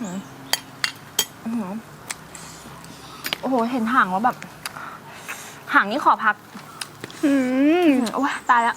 หืออื้อหือโอ้โห เห็นหางแล้วแบบหางนี่ขอพัก อืมอื้อหือโอ้ยตายแล้ว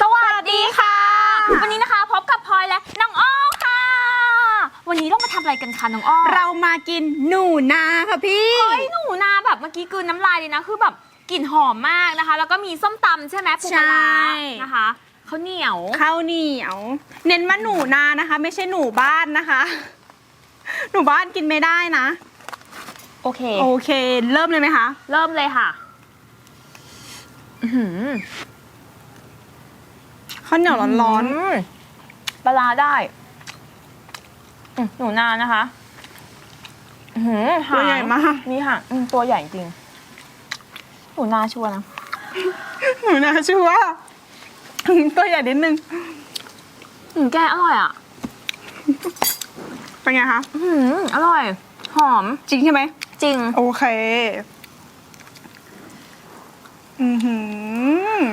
สวัสดีค่ะ วันนี้นะคะพบกับพลอยและน้องอ้อค่ะ วันนี้เรามาทำอะไรกันคะน้องอ้อเรามากินหนูนาค่ะพี่ เฮ้ยหนูนาแบบเมื่อกี้กลืนน้ำลายเลยนะ คือแบบ กลิ่นหอมมากนะคะ แล้วก็มีส้มตำใช่ไหมปูปลาร้าใช่ นะคะข้าวเหนียว ข้าวเหนียว เน้นว่าหนูนานะคะ ไม่ใช่หนูบ้านนะคะ หนูบ้านกินไม่ได้นะ โอเค โอเค เริ่มเลยไหมคะ เริ่มเลยค่ะอื้อหือข้าวเหนียวร้อนมปลาร้าได้อืมหนูนานะคะ อื้อหือๆตัวใหญ่มากมีหางอืมตัวใหญ่จริง หนูนาชัวร์นะหนูนาชัวร์ตัวใหญ่นิดนึงอืมแกอร่อยอะเป็นไงคะอื้อหืออร่อย หอม จริงใช่ไหม จริง โอเค อือหือ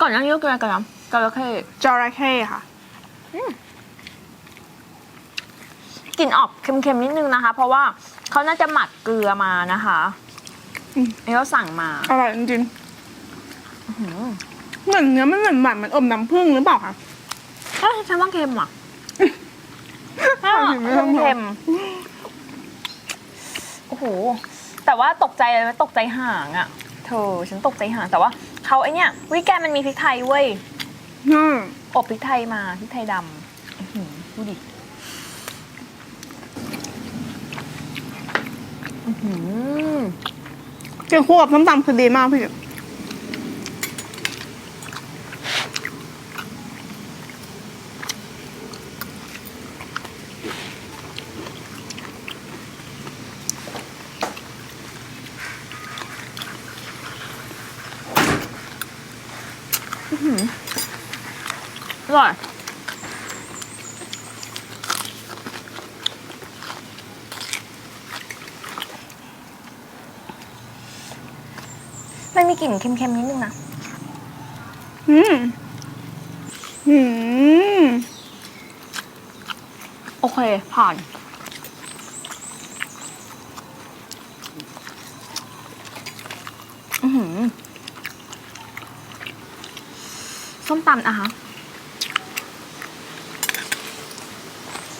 ก่อนหน้านี้ก็กินอะไรกันนะกระเข้จระเข้ค่ะ กลิ่นออกเค็มๆนิดนึงนะคะ เพราะว่าเขาน่าจะหมักเกลือมานะคะอืมนี่เขาสั่งมาอร่อยจริงอื้อหือๆเหมือนเนื้อมันเหมือนหวานเหมันอมน้ำผึ้งหรือเปล่าคะเอ้ยฉันว่าเค็มอะไม่ต้องเค็มโอ้โห แต่ว่าตกใจเลยไหมตกใจห่างอะ เธอ ฉันตกใจห่าง แต่ว่าเขาไอเนี้ยวิแกมันมีพริกไทยเว้ยอืมอบพริกไทยมาพริกไทยดำอื้อหือดูดิอื้อหือ กินคู่กับส้มตำคือดีมากพี่อร่อย มันมี กลิ่นเค็มๆนิดนึงนะอืมอืมโอเค ผ่าน อือหือส้มตำนะคะ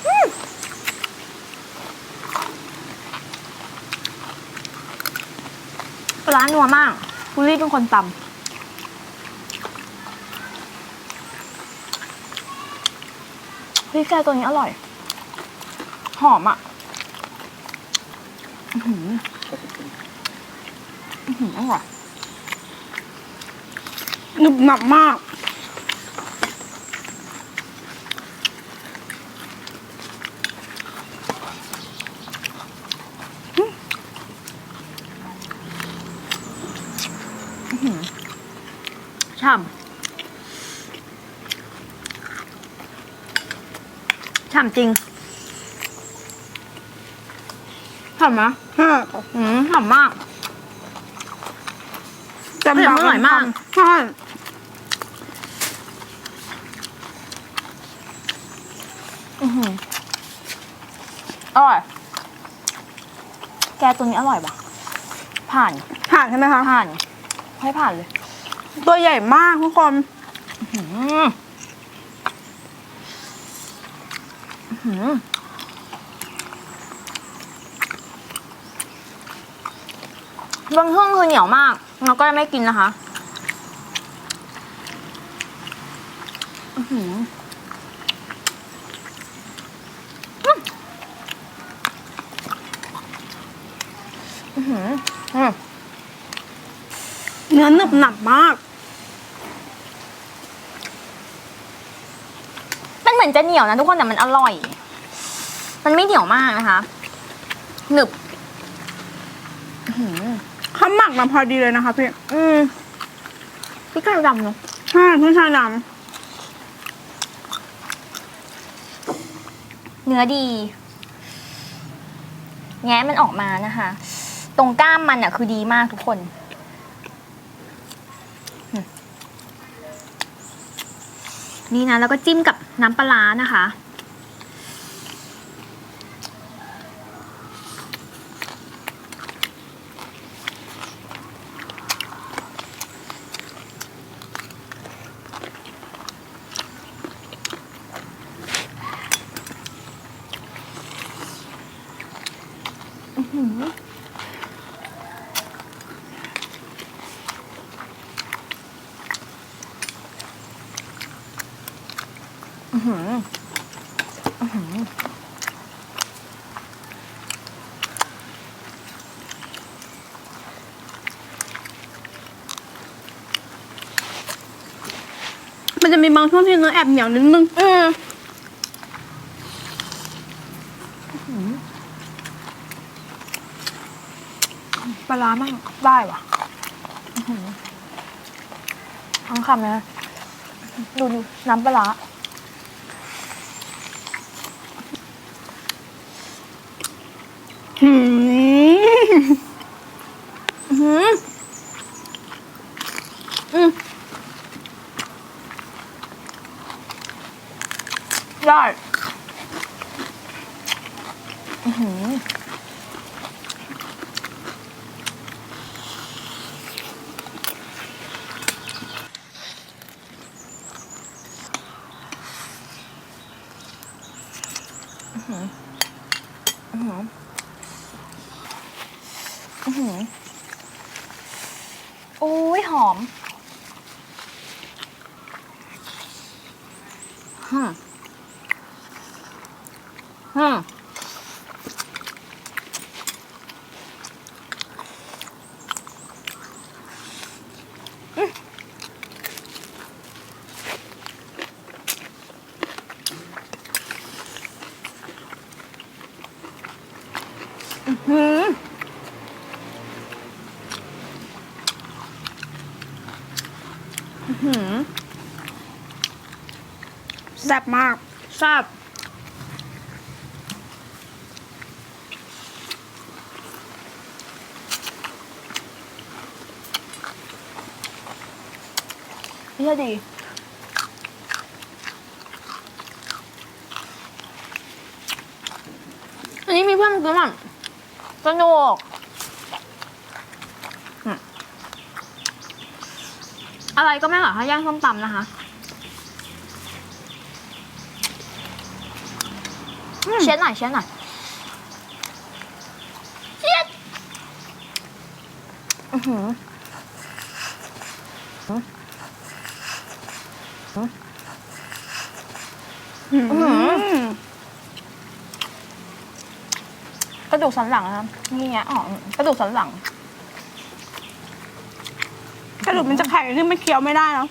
อืมปลาร้านัวมาก คุณลี่เป็นคนตำพริกแกงตัวนี้อร่อย หอมอะอื้อหืออื้อหืออร่อยหนึบหนับมาก ฉ่ำ ฉ่ำจริง ฉ่ำไหมฮะอืมฉ่ำมากจำอร่อยมาก ใช่อือหืออร่อย แกตัวนี้อร่อยปะผ่าน ผ่านใช่ไหมคะ ผ่าน ให้ผ่านเลย ตัวใหญ่มากทุกคนบางช่วงคือเหนียวมาก เราก็ไม่กินนะคะ อื้อหืออืมอื้อหืออืม เนื้อหนึบหนับมาก มันเหมือนจะเหนียวนะทุกคนแต่มันอร่อย มันไม่เหนียวมากนะคะ หนึบอื้อหือเขาหมักมาพอดีเลยนะคะพี่อืมพริกไทยดำเนาะ ใช่พี่ชายดเนื้อดี แง้มันออกมานะคะ ตรงก้ามมันอะคือดีมากทุกคน นี่นะแล้วก็จิ้มกับน้ำปลานะคะ อือหืออือหือมันจะมีบางช่วงที่เนื้อแอบเหนียวนิดนึงอืมปลาร้ามากได้ว่ะอื้อหือทั้งคำนะ ดูดูน้ำปลาร้า หืม อื้อหืออืมได้อื้อหืออื้อหืออื้อหืออื้อหือโอ้ยหอม ฮึมฮึมหืม หืม แซ่บมากแซ่บเยี่ยดีอันนี้มีเพื่อนมากินมั้งสนุกอืมอะไรก็ไม่หรอกถ้าย่างส้มตำนะคะ เช็ดหน่อยเช็ดหน่อยเช็ดอื้อหือหืมกระดูกสันหลังนะครับนี่ไงอ๋อกระดูกสันหลัง กระดูกมันจะแข็งที่ไม่เคี้ยวไม่ได้เนาะ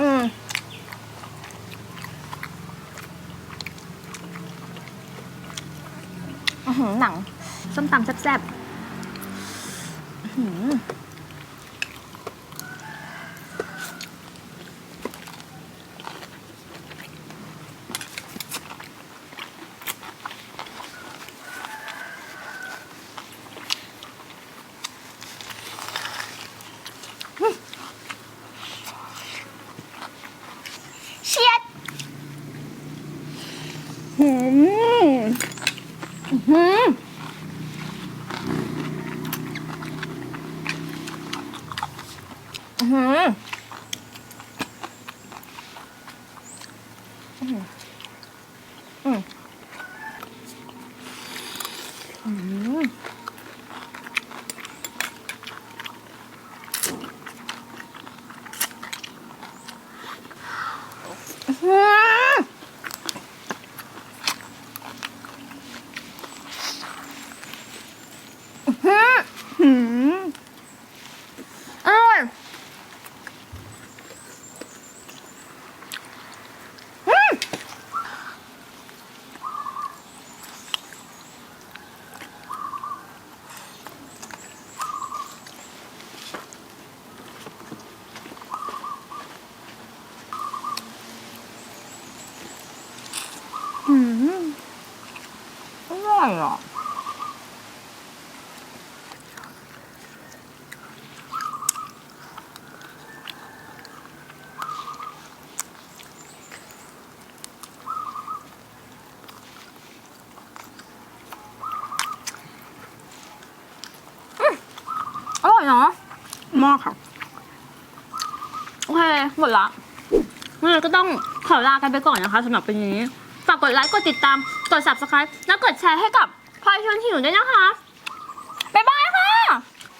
อืมอื้อ หือหนัง ส้มตำแซ่บๆหือเชียดหืม หืมหืมอืมอืม อื ร่อร่อยเนาะมากค่ะ โอเค หมดละงั้นเรก็ต้องขอลากันไปก่อนนะคะสำหรับวันนี้ ฝากกดไลค์ กดติดตาม กด subscribe แล้วกดแชร์ให้กับพลอยชวนหิวด้วยนะคะ